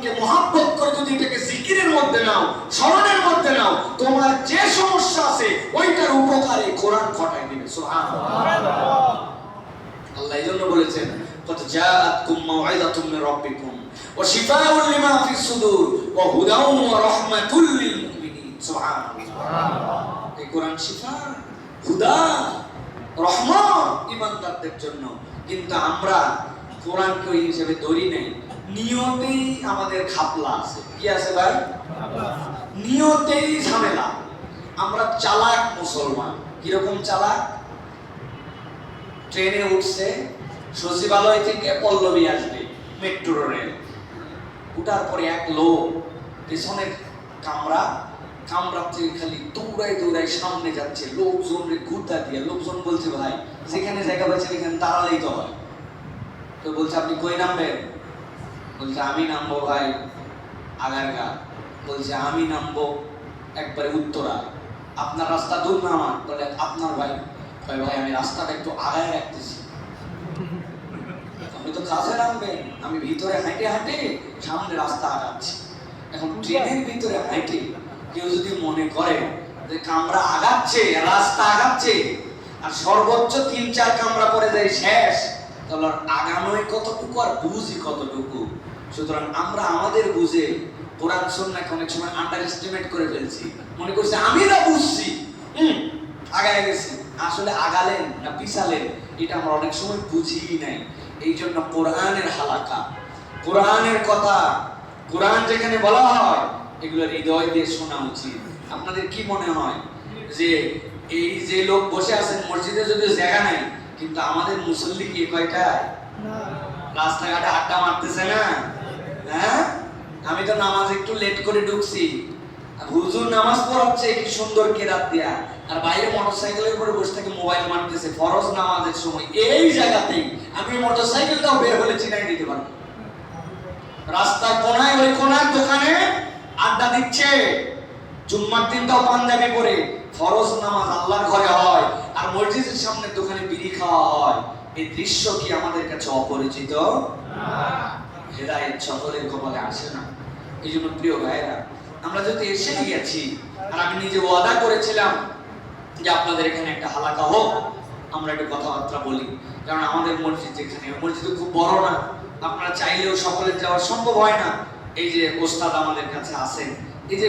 কোরআনকে মহাব্বত করে যদি এটাকে জিকিরের মধ্যে নাও স্মরণের মধ্যে নাও, তোমার যে সমস্যা আছে, ওইটার উপকারে কোরআন ঘটাই দিবে আল্লাহ এই জন্য বলেছেন মির রাব্বিকুম ওয়া শিফাউন লিমা ফিস সুদুর ওয়া হুদাউন ওয়া রাহমাতুল লিল মুমিনিন এই কোরআন শিফা, হুদা রহমত ইমানদারদের জন্য। কিন্তু আমরা কোরআনকে ওই হিসেবে ধরি নাই। নিয়তেই আমাদের খাপলা আছে। কি আছে ভাই? নিয়তেই ঝামেলা। আমরা চালাক মুসলমান। কীরকম চালাক? ট্রেনে উঠছে, সচিবালয় থেকে পল্লবী আসবে, মেট্রো রেল। উঠার পরে এক লোক পেছনের কামরা কামরা থেকে খালি দৌড়াই দৌড়াই সামনে যাচ্ছে লোকজন রে ঘুরতা দিয়ে। লোকজন বলছে, ভাই, যেখানে জায়গা পাচ্ছেন, এখানে দাঁড়ালেই তো হয়। তো বলছে, আপনি কই নামবেন? বলছে, আমি নামবো ভাই আগারগা বলছে, আমি নামবো একবারে উত্তরা। আপনার রাস্তা দূর না আমার? বলে, আপনার ভাই। কয়, ভাই, আমি রাস্তাটা একটু আগায় রাখতেছি। আপনি তো কাছে নামবেন, আমি ভিতরে হাঁটে হাঁটে সামনে রাস্তা আগাচ্ছি। এখন ট্রেনের ভিতরে হাঁটে কেউ যদি মনে করে যে কামরা আগাচ্ছে, রাস্তা আগাচ্ছে, আর সর্বোচ্চ তিন চার কামরা পরে যায়, শেষ। আর আগানোই কতটুকু আর বুঝি কতটুকু? সুতরাং আমরা আমাদের বুঝে কোরআন সন্ন্যাকে অনেক সময় আন্ডার এস্টিমেট করে ফেলছি। মনে করছি আমি না বুঝছি আগায় গেছি। আসলে আগালেন না পিছালেন, এটা আমরা অনেক সময় বুঝিই নাই। এই জন্য কোরআনের হালাকা। কোরআনের কথা, কোরআন যেখানে বলা হয় এগুলো হৃদয় দিয়ে শোনা উচিত। আপনাদের কি মনে হয় যে এই যে লোক বসে আছেন মসজিদে যদি জায়গা নাই কিন্তু আমাদের মুসল্লি কি কয়টা রাস্তাঘাটে আড্ডা মারতেছে না? হ্যাঁ? আমি তো নামাজ একটু লেট করে ঢুকছি। হুজুর নামাজ পড়াচ্ছে কি সুন্দর কেরাত দেয়া। আর বাইরে মোটরসাইকেলের উপরে বসে থেকে মোবাইল মারতেছে ফরজ নামাজের সময়। এই জায়গাতেই আমি মোটরসাইকেলটাও বের হলে চিনাই দিতে পারব। রাস্তার কোনায় ওই কোনার দোকানে আড্ডা দিচ্ছে। জুম্মার দিনটাও পাঞ্জাবি পরে। ফরজ নামাজ আল্লাহর ঘরে মসজিদের সামনে দোকানে বিড়ি খাওয়া হয়। এই দৃশ্য কি আমাদের কাছে অপরিচিত? হেদায়েত সকলের কপালে আসে না। এই জন্য প্রিয় ভাইরা আমরা যদি এসে গেছি আর আমি নিজে ওয়াদা করেছিলাম যে আপনাদের এখানে একটা হালাকা হোক আমরা একটু কথাবার্তা বলি। কারণ আমাদের মসজিদ যেখানে মসজিদ খুব বড় না। আপনারা চাইলেও সকলের যাওয়া সম্ভব হয় না। এই যে ওস্তাদ আমাদের কাছে আছেন এই যে